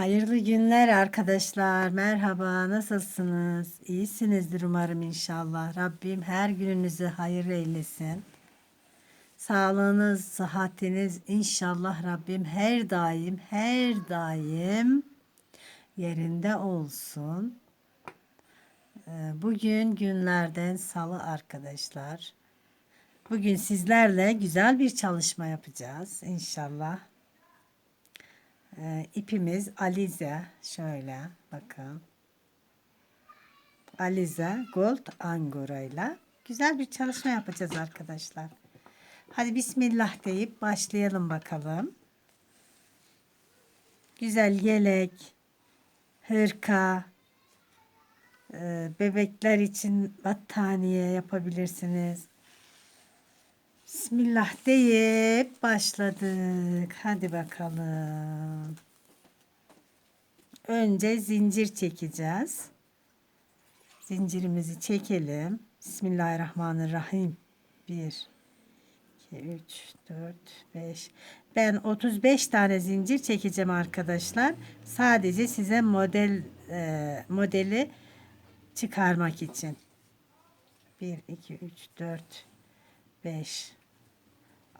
Hayırlı günler arkadaşlar. Merhaba, nasılsınız? İyisinizdir umarım inşallah. Rabbim her gününüzü hayır eylesin. Sağlığınız, sıhhatiniz inşallah Rabbim her daim, her daim yerinde olsun. Ee, Bugün günlerden salı arkadaşlar. Bugün sizlerle güzel bir çalışma yapacağız inşallah. Ee, ipimiz Alize şöyle bakın. Alize Gold Angora ile güzel bir çalışma yapacağız arkadaşlar. Hadi Bismillah deyip başlayalım bakalım. Güzel yelek, hırka, e, bebekler için battaniye yapabilirsiniz. Bismillah deyip başladık. Hadi bakalım. Önce zincir çekeceğiz. Zincirimizi çekelim. Bismillahirrahmanirrahim. 1 2 3 4 5 Ben 35 tane zincir çekeceğim arkadaşlar. Sadece size model e, modeli çıkarmak için. 1 2 3 4 5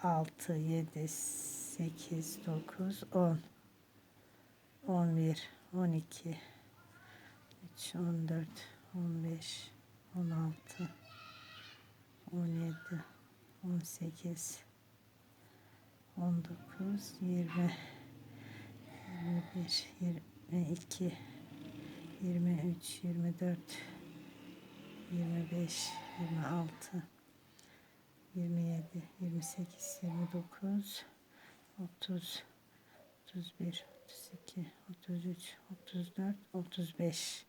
6 7 8 9 10 11 12 13 14 15 16 17 18 19 20 21 22 23 24 25 26 27, 28, 29, 30, 31, 32, 33, 34, 35.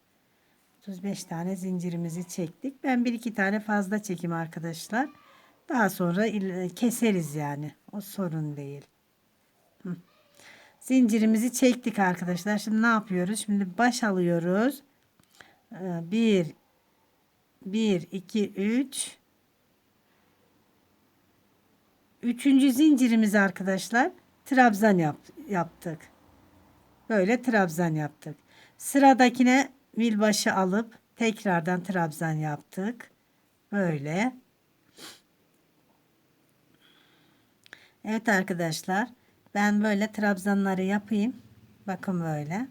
35 tane zincirimizi çektik. Ben bir iki tane fazla çekeyim arkadaşlar. Daha sonra il- keseriz yani. O sorun değil. Zincirimizi çektik arkadaşlar. Şimdi ne yapıyoruz? Şimdi baş alıyoruz. 1 1 2 3 Üçüncü zincirimiz arkadaşlar trabzan yap, yaptık. Böyle trabzan yaptık. Sıradakine milbaşı alıp tekrardan trabzan yaptık. Böyle. Evet arkadaşlar ben böyle trabzanları yapayım. Bakın böyle.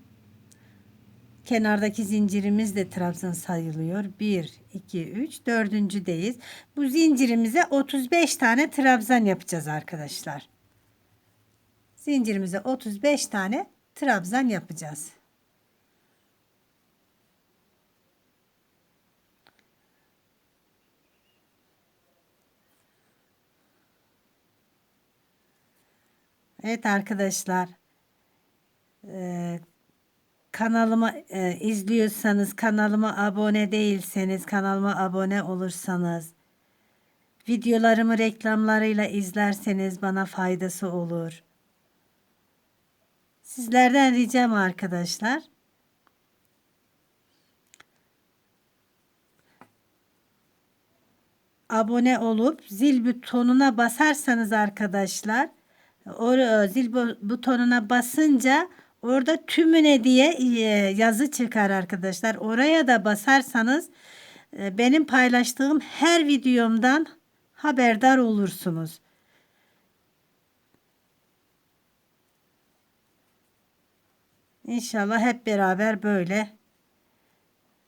Kenardaki zincirimiz de trabzan sayılıyor. 1, 2, 3, dördüncüdeyiz. Bu zincirimize 35 tane trabzan yapacağız arkadaşlar. Zincirimize 35 tane trabzan yapacağız. Evet arkadaşlar. Ee, kanalıma e, izliyorsanız, kanalıma abone değilseniz, kanalıma abone olursanız, videolarımı reklamlarıyla izlerseniz bana faydası olur. Sizlerden ricam arkadaşlar. Abone olup zil butonuna basarsanız arkadaşlar, o zil bu- butonuna basınca Orada tümüne diye e, yazı çıkar arkadaşlar. Oraya da basarsanız e, benim paylaştığım her videomdan haberdar olursunuz. İnşallah hep beraber böyle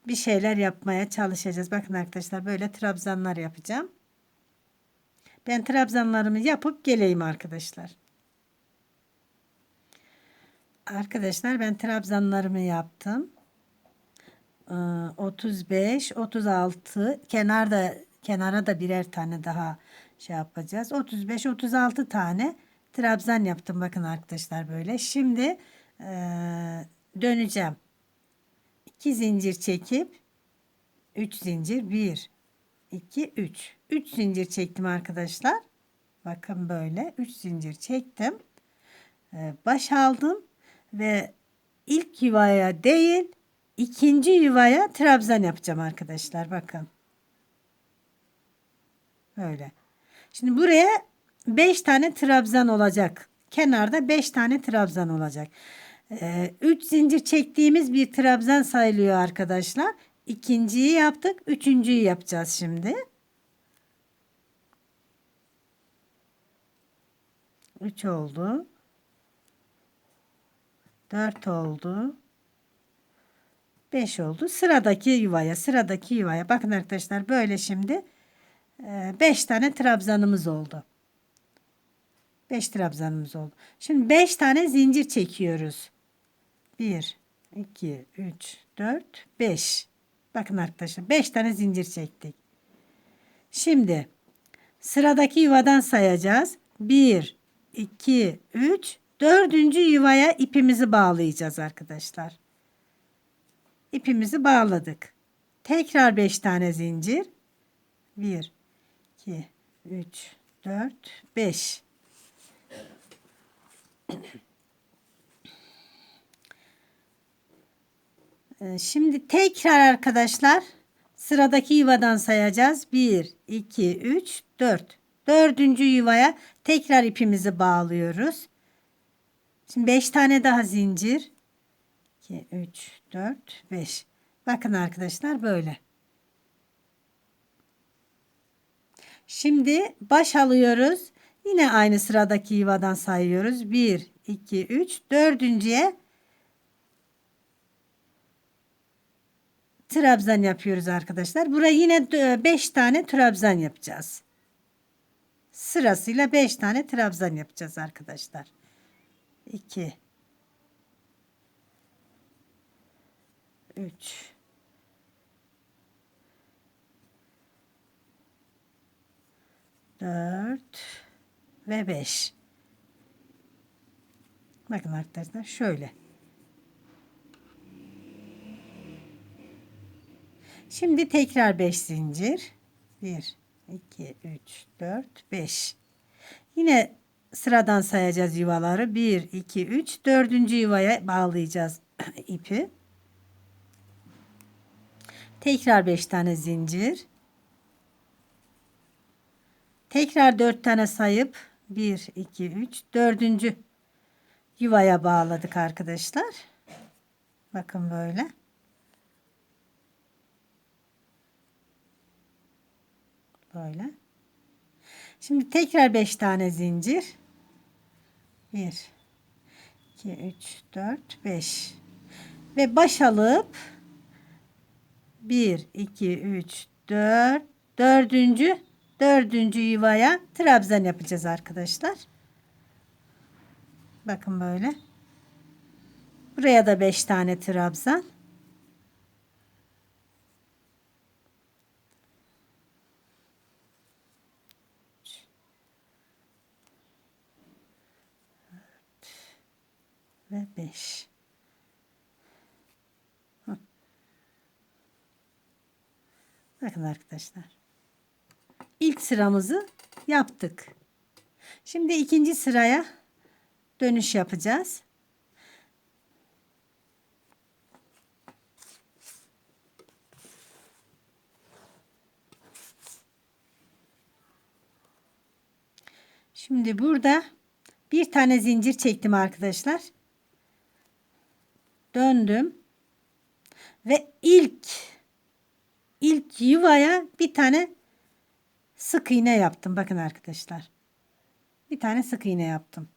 bir şeyler yapmaya çalışacağız. Bakın arkadaşlar böyle trabzanlar yapacağım. Ben trabzanlarımı yapıp geleyim arkadaşlar. Arkadaşlar ben trabzanlarımı yaptım. Ee, 35, 36 kenarda kenara da birer tane daha şey yapacağız. 35, 36 tane trabzan yaptım bakın arkadaşlar böyle. Şimdi ee, döneceğim. 2 zincir çekip 3 zincir 1 2 3 3 zincir çektim arkadaşlar. Bakın böyle 3 zincir çektim. Ee, baş aldım ve ilk yuvaya değil ikinci yuvaya trabzan yapacağım arkadaşlar bakın. Böyle. Şimdi buraya 5 tane trabzan olacak. Kenarda 5 tane trabzan olacak. 3 zincir çektiğimiz bir trabzan sayılıyor arkadaşlar. İkinciyi yaptık. Üçüncüyü yapacağız şimdi. 3 oldu. 4 oldu. 5 oldu. Sıradaki yuvaya, sıradaki yuvaya. Bakın arkadaşlar böyle şimdi 5 tane trabzanımız oldu. 5 trabzanımız oldu. Şimdi 5 tane zincir çekiyoruz. 1, 2, 3, 4, 5. Bakın arkadaşlar 5 tane zincir çektik. Şimdi sıradaki yuvadan sayacağız. 1, 2, 3, dördüncü yuvaya ipimizi bağlayacağız arkadaşlar. İpimizi bağladık. Tekrar 5 tane zincir. 1, 2, 3, 4, 5. Ee, şimdi tekrar arkadaşlar sıradaki yuvadan sayacağız. 1, 2, 3, 4. Dördüncü yuvaya tekrar ipimizi bağlıyoruz. Şimdi 5 tane daha zincir. 2, 3, 4, 5. Bakın arkadaşlar böyle. Şimdi baş alıyoruz. Yine aynı sıradaki yuvadan sayıyoruz. 1, 2, 3. Dördüncüye trabzan yapıyoruz arkadaşlar. Buraya yine 5 tane trabzan yapacağız. Sırasıyla 5 tane trabzan yapacağız arkadaşlar. 2 3 4 ve 5 bakın arkadaşlar şöyle. Şimdi tekrar 5 zincir. 1 2 3 4 5 yine sıradan sayacağız yuvaları 1 2 3 dördüncü yuvaya bağlayacağız ipi tekrar 5 tane zincir Tekrar 4 tane sayıp 1, 2, 3, dördüncü yuvaya bağladık arkadaşlar. Bakın böyle. Böyle. Şimdi tekrar 5 tane zincir. 1, 2, 3, 4, 5. Ve baş alıp 1, 2, 3, 4, dördüncü dördüncü yuvaya trabzan yapacağız arkadaşlar. Bakın böyle. Buraya da beş tane trabzan. Ve 5. Bakın arkadaşlar ilk sıramızı yaptık. Şimdi ikinci sıraya dönüş yapacağız. Şimdi burada bir tane zincir çektim arkadaşlar. Döndüm. Ve ilk ilk yuvaya bir tane sık iğne yaptım. Bakın arkadaşlar. Bir tane sık iğne yaptım.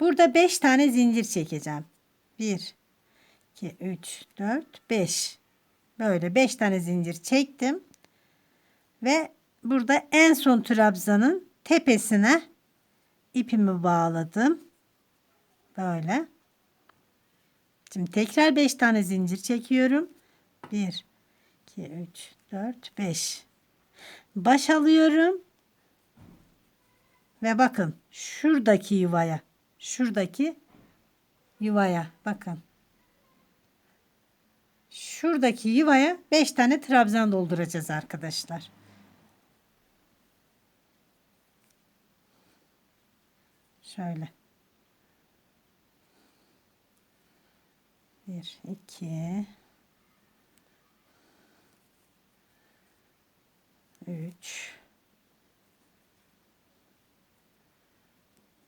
Burada 5 tane zincir çekeceğim. 1 2 3 4 5. Böyle 5 tane zincir çektim. Ve burada en son trabzanın tepesine ipimi bağladım. Böyle. Şimdi tekrar 5 tane zincir çekiyorum. 1 2 3 4 5 baş alıyorum. Ve bakın şuradaki yuvaya, şuradaki yuvaya bakın. Şuradaki yuvaya 5 tane trabzan dolduracağız arkadaşlar. Şöyle. 1 2 3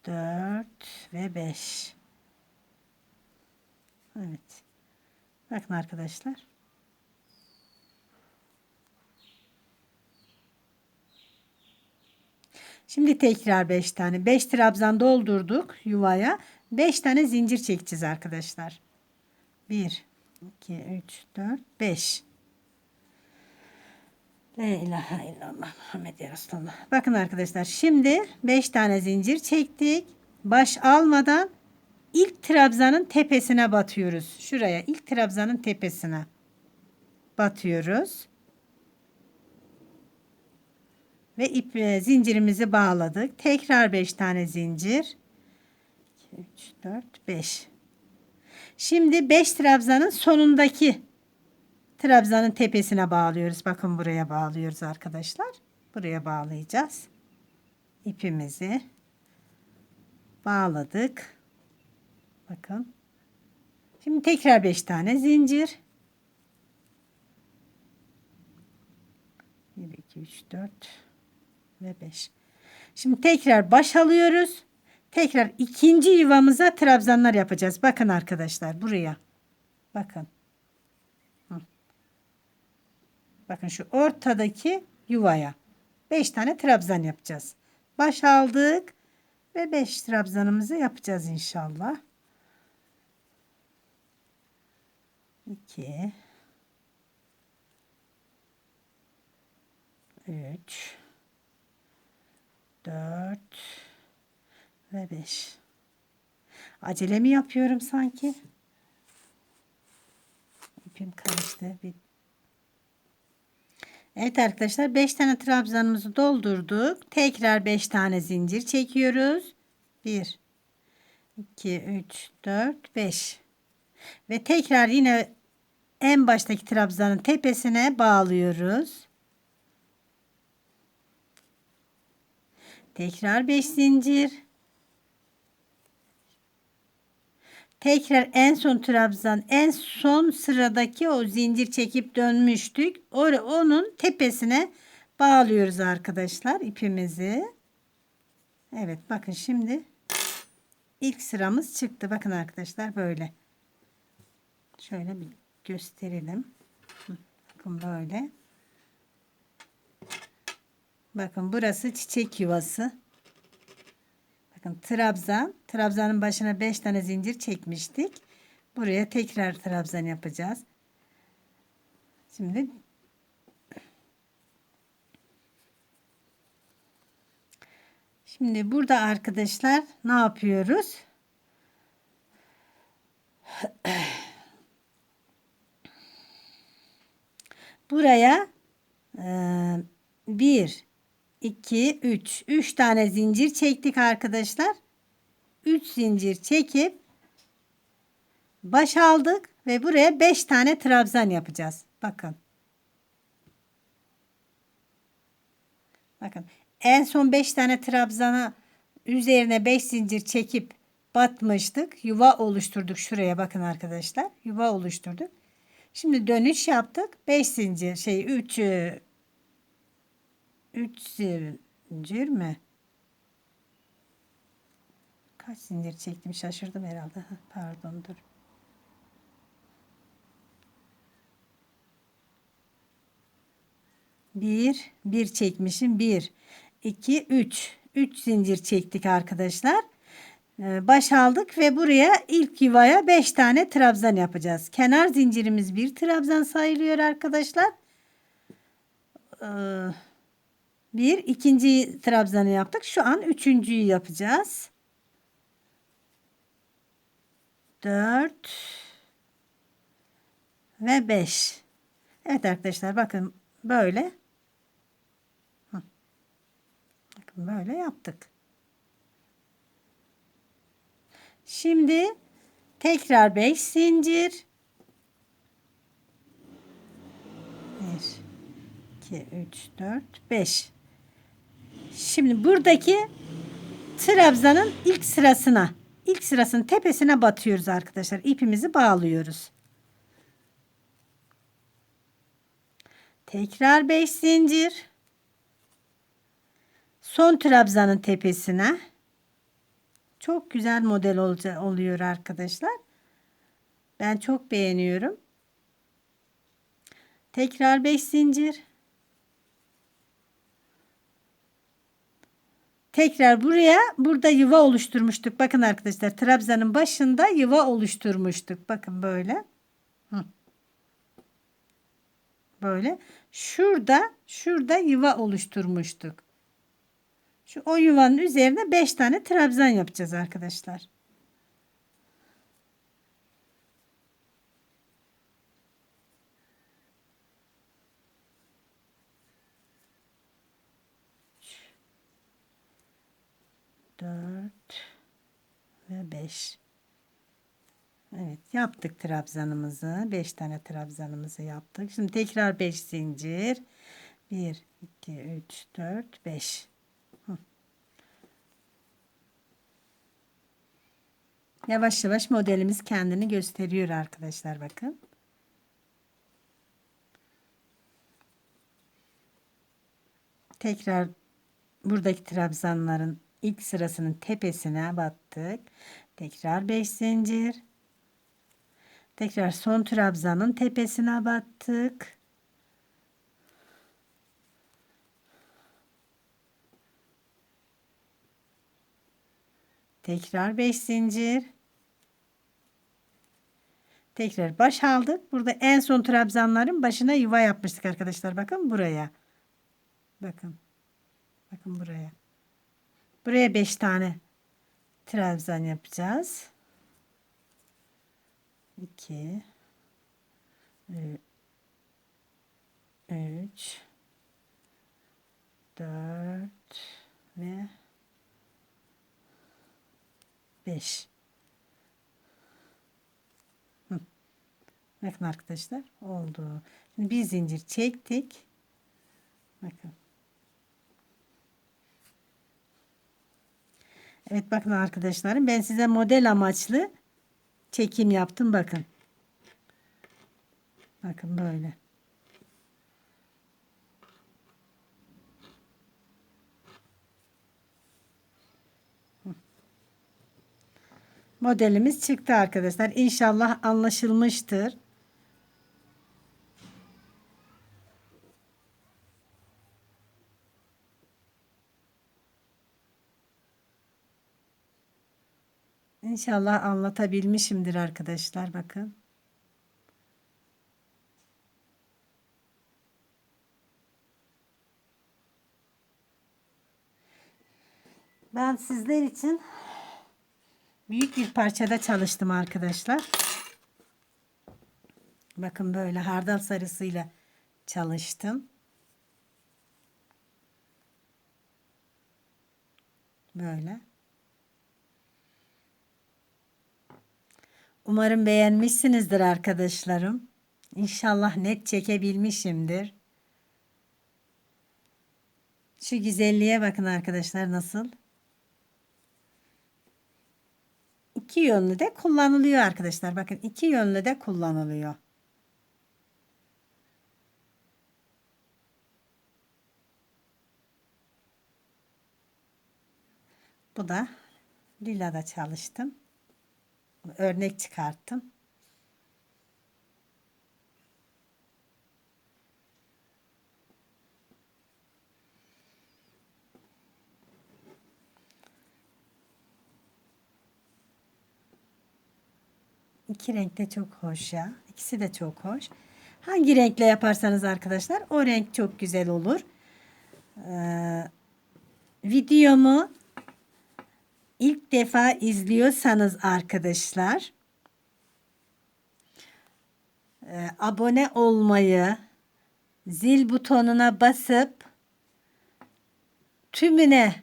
4 ve 5 Evet. Bakın arkadaşlar. Şimdi tekrar 5 tane. 5 trabzan doldurduk yuvaya. 5 tane zincir çekeceğiz arkadaşlar. 1 2 3 4 5 La ilahe illallah Muhammed ya Resulallah. Bakın arkadaşlar şimdi 5 tane zincir çektik. Baş almadan ilk trabzanın tepesine batıyoruz. Şuraya ilk trabzanın tepesine batıyoruz. Ve ip e, zincirimizi bağladık. Tekrar 5 tane zincir. 2 3 4 5. Şimdi 5 trabzanın sonundaki trabzanın tepesine bağlıyoruz. Bakın buraya bağlıyoruz arkadaşlar. Buraya bağlayacağız. İpimizi bağladık. Bakın. Şimdi tekrar 5 tane zincir. 1 2 3 4 ve 5. Şimdi tekrar baş alıyoruz. Tekrar ikinci yuvamıza trabzanlar yapacağız. Bakın arkadaşlar buraya. Bakın. Bakın şu ortadaki yuvaya 5 tane trabzan yapacağız. Baş aldık ve 5 trabzanımızı yapacağız inşallah. 2 3 4 ve 5 acele mi yapıyorum sanki? İpim karıştı bir Evet arkadaşlar 5 tane trabzanımızı doldurduk. Tekrar 5 tane zincir çekiyoruz. 1 2 3 4 5 ve tekrar yine en baştaki trabzanın tepesine bağlıyoruz. Tekrar 5 zincir. Tekrar en son trabzan en son sıradaki o zincir çekip dönmüştük. Or onun tepesine bağlıyoruz arkadaşlar ipimizi. Evet bakın şimdi ilk sıramız çıktı. Bakın arkadaşlar böyle. Şöyle bir gösterelim. Bakın böyle. Bakın burası çiçek yuvası. Bakın trabzan. Trabzanın başına 5 tane zincir çekmiştik. Buraya tekrar trabzan yapacağız. Şimdi Şimdi burada arkadaşlar ne yapıyoruz? Buraya e, 1, 2, 3. 3 tane zincir çektik arkadaşlar. 3 zincir çekip baş aldık ve buraya 5 tane trabzan yapacağız. Bakın. Bakın. En son 5 tane trabzana üzerine 5 zincir çekip batmıştık. Yuva oluşturduk şuraya bakın arkadaşlar. Yuva oluşturduk. Şimdi dönüş yaptık. 5 zincir şey 3 3 zincir mi? Kaç zincir çektim şaşırdım herhalde. Pardon dur. Bir, bir çekmişim. Bir, iki, üç. Üç zincir çektik arkadaşlar. Ee, baş aldık ve buraya ilk yuvaya 5 tane trabzan yapacağız. Kenar zincirimiz bir trabzan sayılıyor arkadaşlar. Ee, bir ikinci trabzanı yaptık. Şu an üçüncüyü yapacağız. Dört ve beş. Evet arkadaşlar bakın böyle. Bakın böyle yaptık. Şimdi tekrar 5 zincir. 1 2 3 4 5 Şimdi buradaki trabzanın ilk sırasına, ilk sırasının tepesine batıyoruz arkadaşlar. İpimizi bağlıyoruz. Tekrar 5 zincir. Son trabzanın tepesine. Çok güzel model oluyor arkadaşlar. Ben çok beğeniyorum. Tekrar 5 zincir. Tekrar buraya burada yuva oluşturmuştuk. Bakın arkadaşlar trabzanın başında yuva oluşturmuştuk. Bakın böyle. Böyle. Şurada şurada yuva oluşturmuştuk. Şu o yuvanın üzerine 5 tane trabzan yapacağız arkadaşlar. 5 Evet yaptık trabzanımızı. 5 tane trabzanımızı yaptık. Şimdi tekrar 5 zincir. 1 2 3 4 5 Yavaş yavaş modelimiz kendini gösteriyor arkadaşlar bakın. Tekrar buradaki trabzanların ilk sırasının tepesine battık. Tekrar 5 zincir. Tekrar son trabzanın tepesine battık. Tekrar 5 zincir. Tekrar baş aldık. Burada en son trabzanların başına yuva yapmıştık arkadaşlar. Bakın buraya. Bakın. Bakın buraya. Buraya 5 tane trabzan yapacağız. 2 3 4 ve 5 Bakın arkadaşlar oldu. Şimdi bir zincir çektik. Bakın. Evet bakın arkadaşlarım ben size model amaçlı çekim yaptım bakın. Bakın böyle. Modelimiz çıktı arkadaşlar. İnşallah anlaşılmıştır. İnşallah anlatabilmişimdir arkadaşlar. Bakın. Ben sizler için büyük bir parçada çalıştım arkadaşlar. Bakın böyle hardal sarısıyla çalıştım. Böyle. Umarım beğenmişsinizdir arkadaşlarım. İnşallah net çekebilmişimdir. Şu güzelliğe bakın arkadaşlar nasıl. İki yönlü de kullanılıyor arkadaşlar. Bakın iki yönlü de kullanılıyor. Bu da lilada çalıştım örnek çıkarttım. İki renk de çok hoş ya. İkisi de çok hoş. Hangi renkle yaparsanız arkadaşlar o renk çok güzel olur. Ee, videomu ilk defa izliyorsanız arkadaşlar e, abone olmayı zil butonuna basıp tümüne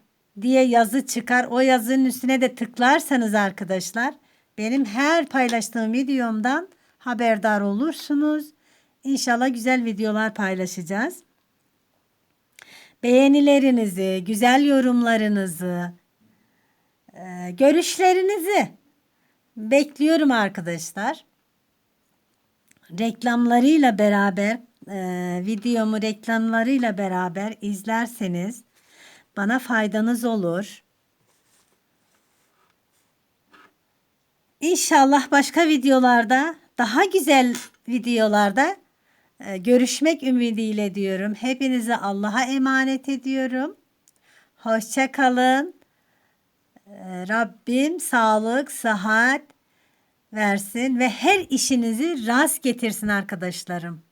diye yazı çıkar. O yazının üstüne de tıklarsanız arkadaşlar benim her paylaştığım videomdan haberdar olursunuz. İnşallah güzel videolar paylaşacağız. Beğenilerinizi, güzel yorumlarınızı, görüşlerinizi bekliyorum arkadaşlar. Reklamlarıyla beraber e, videomu reklamlarıyla beraber izlerseniz bana faydanız olur. İnşallah başka videolarda daha güzel videolarda e, görüşmek ümidiyle diyorum. Hepinizi Allah'a emanet ediyorum. Hoşça kalın. E, Rabbim sağlık, sıhhat versin ve her işinizi rast getirsin arkadaşlarım.